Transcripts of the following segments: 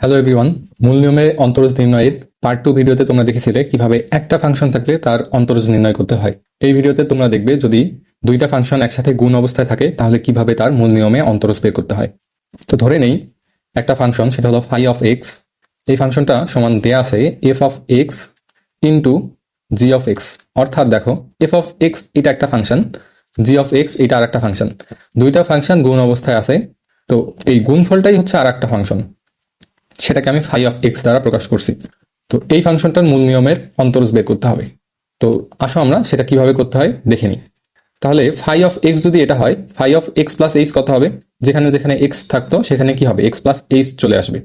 Hello everyone মূল নিয়মে অন্তরজ নির্ণয়ের পার্ট টু ভিডিওতে তোমরা দেখেছিলে কীভাবে একটা ফাংশন থাকলে তার অন্তরজ নির্ণয় করতে হয়। এই ভিডিওতে তোমরা দেখবে যদি দুইটা ফাংশন একসাথে গুণ অবস্থায় থাকে, তাহলে কীভাবে তার মূল নিয়মে অন্তরজ বের করতে হয়। তো ধরে নেই, একটা ফাংশন সেটা হলো ফাই অফ এক্স এই ফাংশনটা সমান দেয়া আছে F of X into G of X অর্থাৎ দেখো এফ অফ এক্স এটা একটা ফাংশন জি অফ এক্স এটা আর একটা ফাংশন দুইটা ফাংশন গুণ অবস্থায় আছে, তো এই গুণফলটাই হচ্ছে আর একটা ফাংশন সেটাকে আমি ফাই অফ এক্স দ্বারা প্রকাশ করছি। তো এই ফাংশনটার মূল নিয়মের অন্তরজ বের করতে হবে। তো আসো আমরা সেটা কীভাবে করতে হয় দেখে নিই। তাহলে ফাই অফ এক্স যদি এটা হয় phi of x plus h কত হবে? যেখানে যেখানে এক্স থাকতো, সেখানে কি হবে? এক্স প্লাস এইচ চলে আসবে।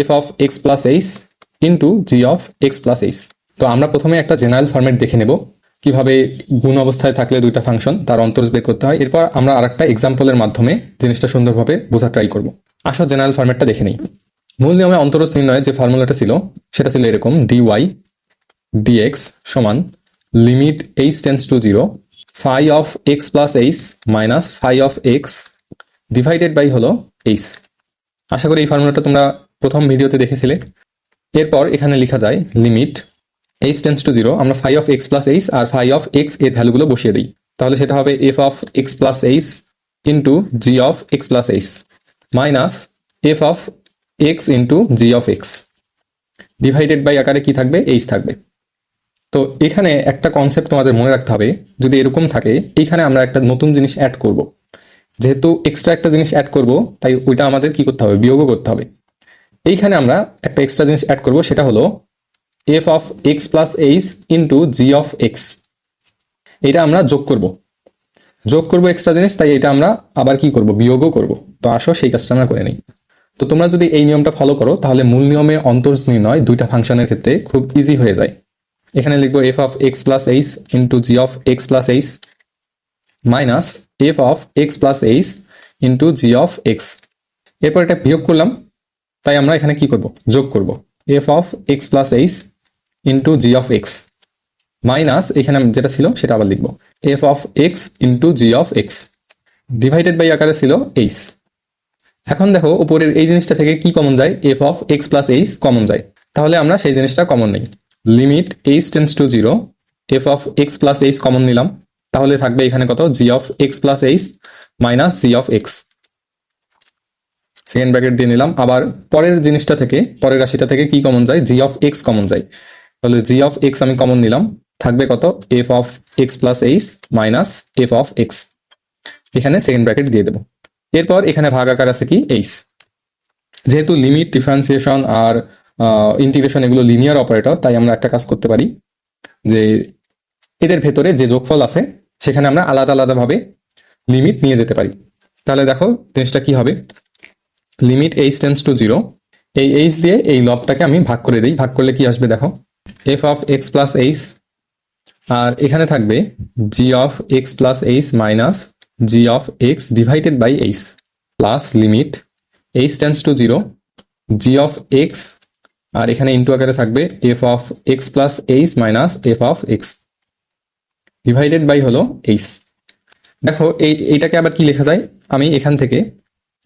F of x plus h into g of x plus h তো আমরা প্রথমে একটা জেনারেল ফর্মেট দেখে নেব, কীভাবে গুণ অবস্থায় থাকলে দুইটা ফাংশন তার অন্তরজ বের করতে হয়। এরপর আমরা আরেকটা এক্সাম্পলের মাধ্যমে জিনিসটা সুন্দরভাবে বোঝা ট্রাই করব। আসো জেনারেল ফর্মেটটা দেখে নিই। মূল নিয়মে অন্তরজ নির্ণয়ে যে ফর্মুলাটা ছিল, সেটা ছিল এরকম ডিওয়াই ডিএক্স সমান limit h tends to zero phi of x plus h minus phi of x divided by হলো এইচ আশা করি এই ফর্মুলাটা তোমরা প্রথম ভিডিওতে দেখেছিলে। এরপর এখানে লেখা যায় limit h tends to zero আমরা phi of x plus h R phi of এক্সের ভ্যালুগুলো বসিয়ে দিই। তাহলে সেটা হবে f of x plus h into g of x plus h minus f of x into g of x divided by আকারে কি থাকবে? এইচ থাকবে। তো এখানে একটা কনসেপ্ট তোমাদের মনে রাখতে হবে, যদি এরকম থাকে এইখানে আমরা একটা নতুন জিনিস অ্যাড করব। যেহেতু এক্সট্রা একটা জিনিস অ্যাড করব, তাই ওইটা আমাদের কি করতে হবে? বিয়োগও করতে হবে। এইখানে আমরা একটা এক্সট্রা জিনিস অ্যাড করব, সেটা হলো f of x plus h into g of x এটা আমরা যোগ করব। যোগ করব এক্সট্রা জিনিস, তাই এটা আমরা আবার কি করব? বিয়োগও করব। তো আসো সেই কাজটা আমরা করে নিই। তো তোমরা যদি এই নিয়মটা ফলো করো, তাহলে মূল নিয়মে অন্তর্জ নির্ণয় দুইটা ফাংশনের ক্ষেত্রে খুব ইজি হয়ে যায়। এখানে লিখব f of x plus h into g of x plus h minus f of x plus h into g of x এরপর এটা বিয়োগ করলাম, তাই আমরা এখানে কি করব? যোগ করব। F of x plus h into g of x minus এখানে যেটা ছিল সেটা আবার লিখব। F of x into g of x divided by আকারে ছিল এইচ এখন দেখো উপরের এই জিনিসটা থেকে কি কমন যায়? F of x plus h common যায়। তাহলে আমরা সেই জিনিসটা কমন নেই। Limit h tends to zero f of x plus h common নিলাম। তাহলে থাকবে এখানে কত? G of x plus h minus g of x second bracket দিয়ে নিলাম। আবার পরের জিনিসটা থেকে, পরের রাশিটা থেকে কি কমন যায়? জি অফ এক্স কমন যায়। তাহলে জি অফ এক্স আমি কমন নিলাম। থাকবে কত? F of x plus h minus f of x এখানে সেকেন্ড ব্র্যাকেট দিয়ে দেবো। এরপর এখানে ভাগ আকার আছে কি? এইচ যেহেতু লিমিট ডিফারেন্সিয়েশন আর ইন্টিগ্রেশন এগুলো লিনিয়ার অপারেটর তাই আমরা একটা কাজ করতে পারি যে এদের ভেতরে যে যোগফল আছে, সেখানে আমরা আলাদা আলাদাভাবে লিমিট নিয়ে যেতে পারি। তাহলে দেখো, জিনিসটা কি হবে? Limit h tends to zero এই এইচ দিয়ে এই লবটাকে আমি ভাগ করে দিই। ভাগ করলে কি আসবে দেখো? F of x plus h আর এখানে থাকবে g of x plus h minus g of x divided by h plus limit h tends to zero g of x আর এখানে ইন্টু আকারে থাকবে f of x plus h minus f of x divided by হলো H দেখো, এই, এইটাকে আবার কি লেখা যায়? আমি এখান থেকে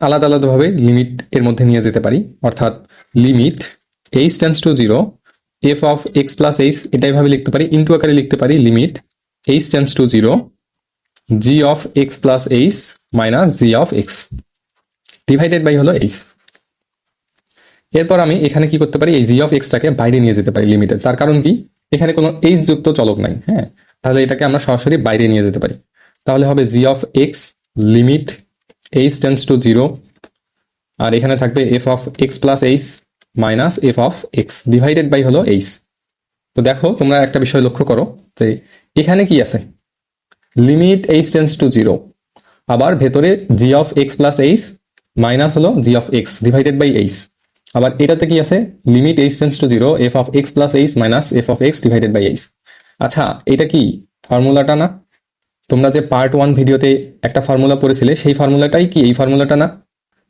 আলাদা আলাদাভাবে লিমিট এর মধ্যে নিয়ে যেতে পারি। অর্থাৎ limit h tends to zero f of x plus h এটাই ভাবে লিখতে পারি। ইন্টু আকারে লিখতে পারি limit h tends to zero g of x plus h minus g of x divided by হলো এইচ এরপর আমি এখানে কি করতে পারি? এই জি অফ এক্সটাকে বাইরে নিয়ে যেতে পারি লিমিটের তার কারণ কি? এখানে কোনো এইচ যুক্ত চলক নাই হ্যাঁ? তাহলে এটাকে আমরা সরাসরি বাইরে নিয়ে যেতে পারি। তাহলে হবে g of x limit h tends to zero আর এখানে থাকবে f of x plus h minus f of x divided by হলো এইচ তো দেখো, তোমরা একটা বিষয় লক্ষ্য করো যে এখানে কি আছে? Limit h tends to zero আবার ভেতরে g of x plus h minus হলো g of x divided by h আবার এটাতে কি আছে? Limit h tends to zero f of x plus h minus f of x divided by h আচ্ছা এটা কি ফর্মুলাটা না? তোমরা যে পার্ট ওয়ান ভিডিওতে একটা ফর্মুলা পড়েছিলে, সেই ফর্মুলাটাই কি এই ফর্মুলাটা না?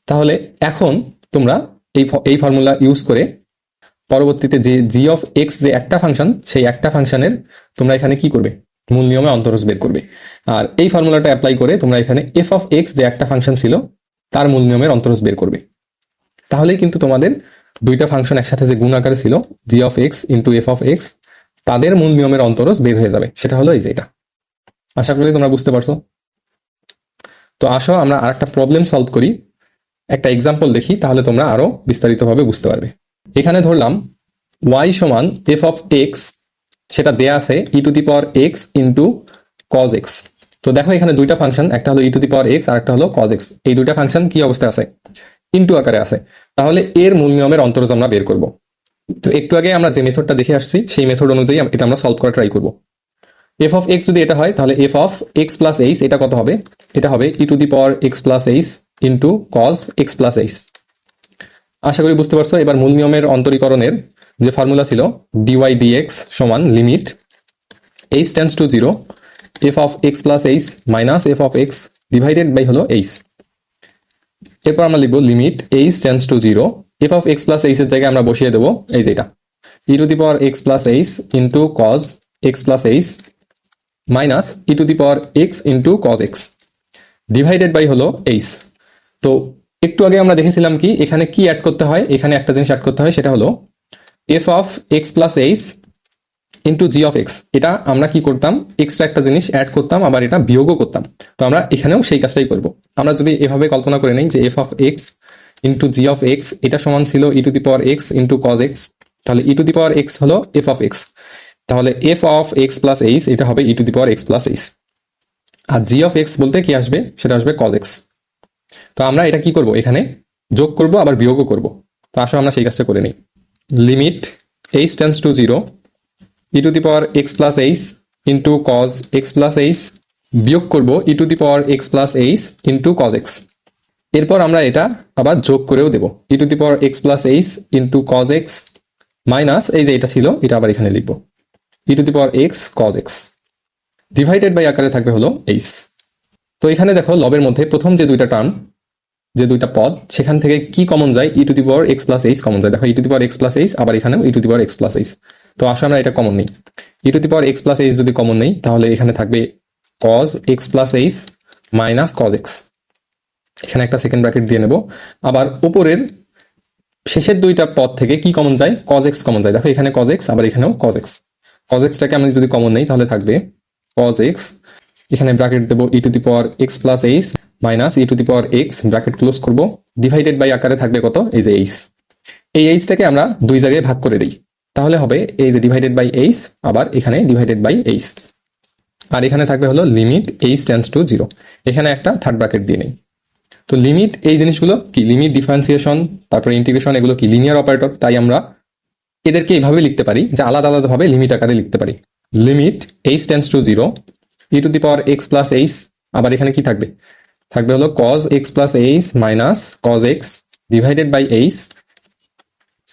তাহলে এখন তোমরা এই এই ফর্মুলা ইউজ করে পরবর্তীতে যে জি অফ এক্স যে একটা ফাংশন সেই একটা ফাংশনের তোমরা এখানে কি করবে? মূল নিয়মে অন্তরজ বের করবে। আর এই ফর্মুলাটা অ্যাপ্লাই করে তোমরা এখানে এফ অফ এক্স যে একটা ফাংশন ছিল, তার মূল নিয়মের অন্তরজ বের করবে। তাহলেই কিন্তু তোমাদের দুইটা ফাংশন একসাথে যে গুণ আকারে ছিল g of x into f of x তাদের মূল নিয়মের অন্তরজ বের হয়ে যাবে। সেটা হলো এই যে এটা। আশা করি তোমরা বুঝতে পারছ। তো আসো, আমরা আর একটা প্রবলেম সলভ করি। একটা এক্সাম্পল দেখি, তাহলে তোমরা আরও বিস্তারিতভাবে বুঝতে পারবে। এখানে ধরলাম ওয়াই সমান এফ অফ এক্স সেটা দেয়া আছে e to the power x into cos x তো দেখো এখানে দুইটা ফাংশন একটা হলো ই টু দি পাওয়ার এক্স আর একটা হলো কজ এক্স এই দুইটা ফাংশন কি অবস্থায় আছে? ইন্টু আকারে আছে। তাহলে এর মূল নিয়মের অন্তরজ আমরা বের করব। তো একটু আগে আমরা যে মেথডটা দেখে আসছি, সেই মেথড অনুযায়ী এটা আমরা সলভ করা ট্রাই করব। এফ অফ এক্স যদি এটা হয়, তাহলে f of x plus h এটা কত হবে? এটা হবে e to the power x plus h into cos x plus h আশা করি বুঝতে পারছ, এবার মূল নিয়মের অন্তরীকরণের যে ফর্মুলা ছিল ডিওয়াই ডিএক্স সমান limit h tends to zero f of x plus h minus f of x divided by হলো এইচ এরপর আমরা লিখব limit h tends to zero f of x plus h এর জায়গায় আমরা বসিয়ে দেবো এই যেটা e to the power x plus h into cos x plus h minus e to the power x into cos x divided by হলো H তো একটু আগে আমরা দেখেছিলাম কি, এখানে কি অ্যাড করতে হয়, এখানে একটা জিনিস অ্যাড করতে হয়, সেটা হলো f of x plus h into g of x এটা আমরা কি করতাম? এক্সট্রা একটা জিনিস অ্যাড করতাম, আবার এটা বিয়োগও করতাম। তো আমরা এখানেও সেই কাজটাই করব। আমরা যদি এভাবে কল্পনা করে নিই যে f of x into g of x এটা সমান ছিল e to the power x into cos x তাহলে e to the power x হলো এফ অফ এক্স তাহলে f of x plus h এটা হবে e to the power x plus h R G of x বলতে কি আসবে? সেটা আসবে কজ এক্স তো আমরা এটা কি করব? এখানে যোগ করব, আবার বিয়োগও করব। তো আসো আমরা সেই কাজটা করে নিই। Limit h tends to zero e to the power x plus h into cos x plus h বিয়োগ করব e to the power x plus h into cos x এরপর আমরা এটা আবার যোগ করেও দেব e to the power x plus h into cos x minus এই যে এটা ছিল, এটা আবার এখানে লিখব e to the power x cos x divided by আকারে থাকবে হলো এইচ তো এখানে দেখো, লবের মধ্যে প্রথম যে দুইটা টার্ম যে দুইটা পদ, সেখান থেকে কি কমন যায়? E to the power x plus h common যায়। দেখো e to the power x plus h আবার এখানেও e to the power x plus h তো আসলে আমরা এটা কমন নেই। E to the power x plus h যদি কমন নেই, তাহলে এখানে থাকবে cos x plus h minus cos x এখানে একটা সেকেন্ড ব্র্যাকেট দিয়ে নেব। আবার উপরের শেষের দুইটা পদ থেকে কি কমন যায়? কজ এক্স কমন যায়। দেখো, এখানে কজ এক্স আবার এখানেও কজ এক্স কজ এক্সটাকে আমি যদি কমন নেই, তাহলে থাকবে কজ এক্স এখানে ব্র্যাকেট দেবো e to the power x plus h minus e to the power x bracket close করব। ডিভাইডেড বাই আকারে থাকবে কত? এই যে এইচ এই এইচটাকে আমরা দুই জায়গায় ভাগ করে দিই। তাহলে হবে এই যে ডিভাইডেড বাই এইচ আবার এখানে ডিভাইডেড বাই এইচ আর এখানে থাকবে হলো limit h tends to zero এখানে একটা থার্ড ব্র্যাকেট দিয়ে নেই। তো লিমিট এই জিনিসগুলো কি? লিমিট ডিফারেন্সিয়েশন তারপরে ইন্টিগ্রেশন এগুলো কি? লিনিয়ার অপারেটর তাই আমরা এদেরকে এইভাবে লিখতে পারি, যে আলাদা আলাদাভাবে লিমিট আকারে লিখতে পারি। Limit h tends to zero e to the power x plus h আবার এখানে কি থাকবে? থাকবে হলো cos x plus h minus cos x divided by h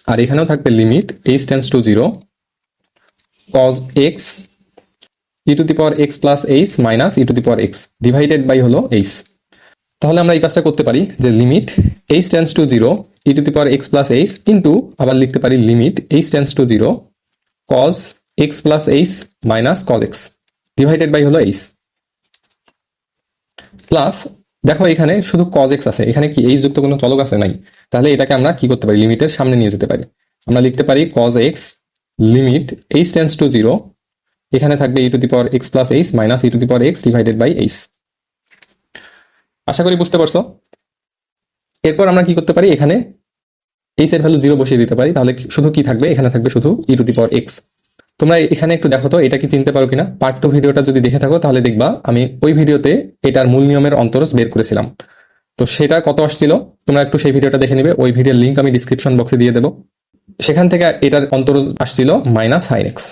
আর এখানেও থাকবে limit h tends to zero cos x e to the power x plus h minus e to the power x divided by হলো h তাহলে আমরা এই কাজটা করতে পারি যে limit h tends to zero e to the power x plus h কিন্তু আবার লিখতে পারি limit h tends to zero cos x plus h minus cos x divided by হলো এইচ প্লাস দেখো এখানে শুধু কজ এক্স আছে। এখানে কি এইচ যুক্ত কোনো চলক আছে? নাই। তাহলে এটাকে আমরা কি করতে পারি? লিমিটের সামনে নিয়ে যেতে পারি। আমরা লিখতে পারি cos x limit h tends to zero এখানে থাকবে e the power x plus h minus e the power x divided by h আশা করি বুঝতে পারছ? এরপর আমরা কি করতে পারি? এখানে এইচ এর ভ্যালু জিরো বসিয়ে দিতে পারি। তাহলে শুধু কি থাকবে? এখানে থাকবে শুধু ই দি পাওয়ার এক্স তোমরা এখানে একটু দেখো তো, এটা কি চিনতে পারো কিনা? পার্ট টু ভিডিওটা যদি দেখে থাকো, তাহলে দেখবা আমি ওই ভিডিওতে এটার মূল নিয়মের অন্তরজ বের করেছিলাম। তো সেটা কত আসছিল? তোমরা একটু সেই ভিডিওটা দেখে নিবে, ওই ভিডিওর লিঙ্ক আমি ডিসক্রিপশন বক্সে দিয়ে দেবো। সেখান থেকে এটার অন্তরজ আসছিল মাইনাস সাইন এক্স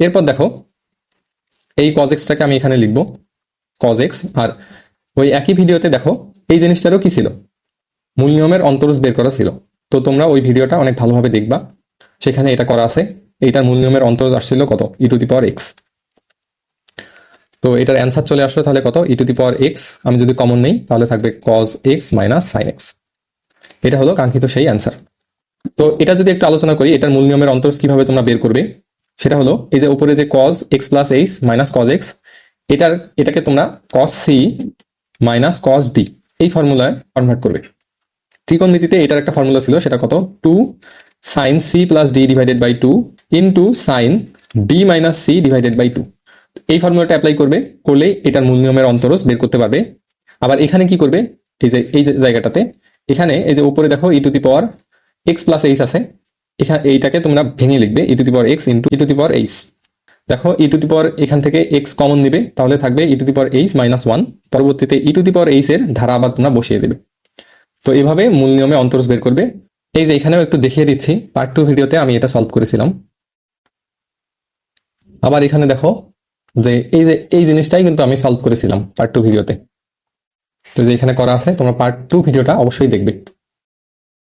এরপর দেখো, এই কজ এক্সটাকে আমি এখানে লিখব কজ এক্স আর ওই একই ভিডিওতে দেখো, এই জিনিসটারও কি ছিল? মূল নিয়মের অন্তরজ বের করা ছিল। তো তোমরা ওই ভিডিওটা অনেক ভালোভাবে দেখবা। সেখানে এটা করা আছে। এইটার মূল নিয়মের অন্তরজ আসছিল কত? ই টু দি পাওয়ার এক্স তো এটার অ্যান্সার চলে আসলো তাহলে কত? ই টু দি পাওয়ার এক্স আমি যদি কমন নেই, তাহলে থাকবে cos x minus sine x এটা হলো কাঙ্ক্ষিত সেই অ্যান্সার তো এটা যদি একটু আলোচনা করি, এটার মূল নিয়মের অন্তরজ কীভাবে তোমরা বের করবে? সেটা হলো, এই যে উপরে যে cos x plus h minus cos x এটার, এটাকে তোমরা cos c minus cos d এই ফর্মুলায় কনভার্ট করবে। ত্রিকোণমিতিতে এটার একটা ফর্মুলা ছিল, সেটা কত? Two sine c plus d divided by two into sine d minus c divided by two এই ফর্মুলাটা অ্যাপ্লাই করবে, করলে এটার মূল নিয়মের অন্তরস বের করতে পারবে। আবার এখানে কি করবে? এই যে, এই জায়গাটাতে। এখানে, এই যে উপরে দেখো e the power x plus h আছে। এখানে এইটাকে তোমরা ভেঙে লিখবে e the power x into e to the power h দেখো ই টু দি পাওয়ার এখান থেকে এক্স কমন নিবে, তাহলে থাকবে e to the power h minus one পরবর্তীতে ই দি পাওয়ার এইচ এর ধারা আবার তোমরা বসিয়ে দেবে। তো এভাবে মূল নিয়মে অন্তরস বের করবে। এই যে এখানেও একটু দেখিয়ে দিচ্ছি পার্ট টু ভিডিওতে আমি এটা সলভ করেছিলাম। আবার এখানে দেখো যে এই যে, এই জিনিসটাই কিন্তু আমি সলভ করেছিলাম পার্ট টু ভিডিওতে তো। যে এখানে করা আছে, তোমরা পার্ট টু ভিডিওটা অবশ্যই দেখবে।